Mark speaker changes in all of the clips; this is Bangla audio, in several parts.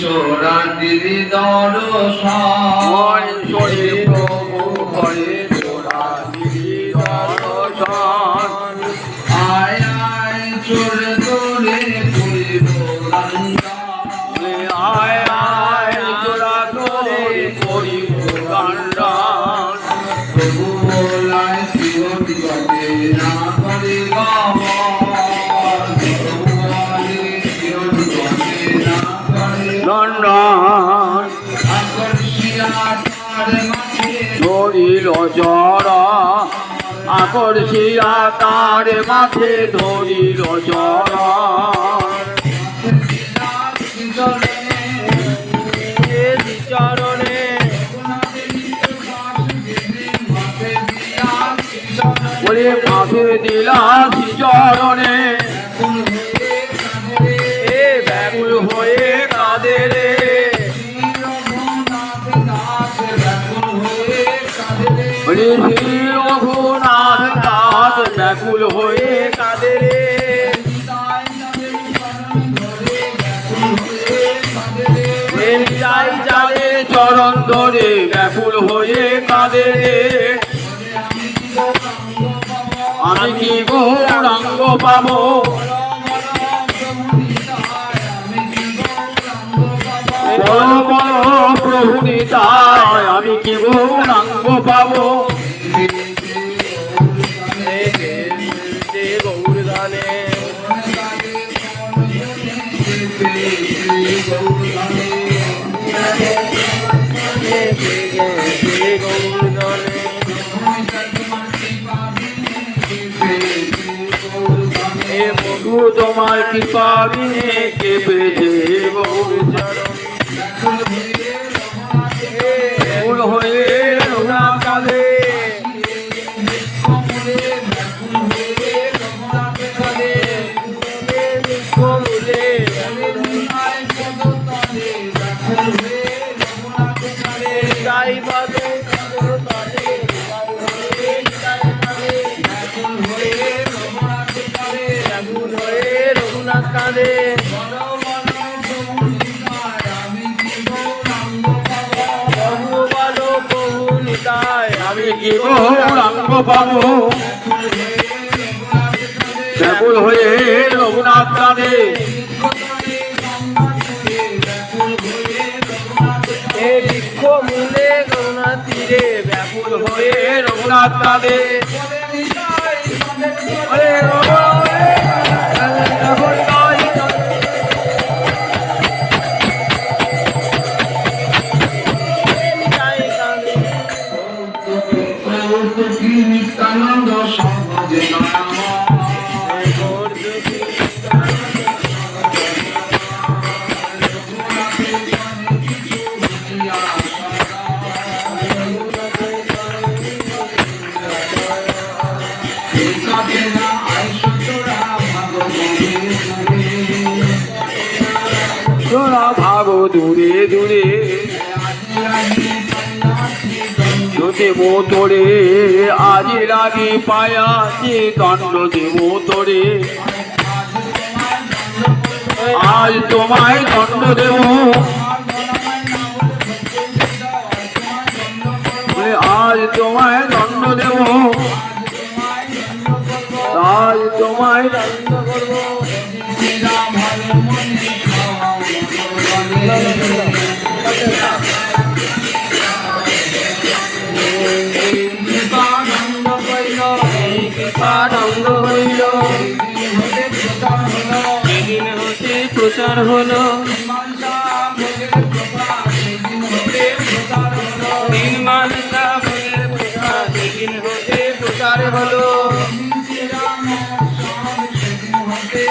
Speaker 1: চোরাটির দর্শন। শরী প্রভু চোরা চোরাটির দর্শন। আয় আয় চোর তোরে পুরিব আয় আয় চোরা তোরে পুরিব গণ্ডন
Speaker 2: জড় আকর্ষিয়া তার মাথে ধরিল চরণে বলে মাথে দিলাম চরণে রঘুনাথ দাস ব্যাকুল হয়ে কাঁদে রে প্রেম চাই যাবে চরণ ধরে ব্যাকুল হয়ে কাঁদে রে আমি কি গৌরাঙ্গ পাবো প্রভু নিতায় আমি কি গৌরাঙ্গ পাবো? তোমার কৃপা বিনে কে পেয়েছে গৌর চরণ? আমি কি গৌরাঙ্গ পাবো। ব্যাকুল হয়ে রঘুনাথ কাঁদে বৃক্ষ মূলে গৌনা তীরে ব্যাকুল হয়ে রঘুনাথ কাঁদে দূরে দূরে দেব তোরে আজ লাগি পায়াছি দণ্ড দেব তোরে। আজ তোমায় দণ্ড দেব। আজ তোমায় দণ্ড দেব। আজ তোমায় দণ্ড করব। আনন্দ হইল। সেদিন হতে প্রচার হলো সেদিন হতে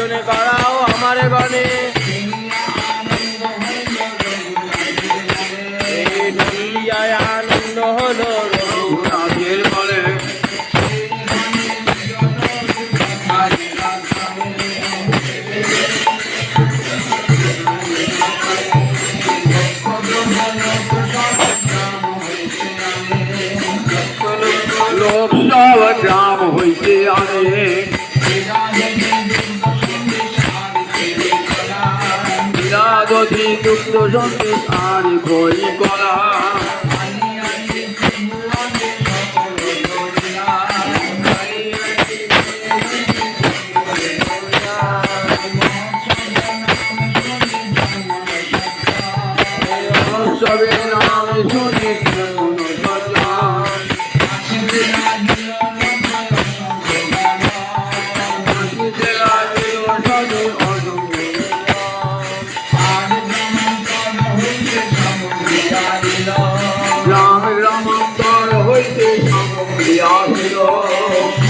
Speaker 2: এ ভোজনে করাও আমার ঢুলিয়ায় আনন্দ হলো বলে লোক সব গ্রাম হইতে আনে। বিরাজতি দুগ্ধ সন্দেশ আর বই করা। সবে নাম শুনি গ্রাম গ্রামান্তর হইতে আসিল ব্যাকুল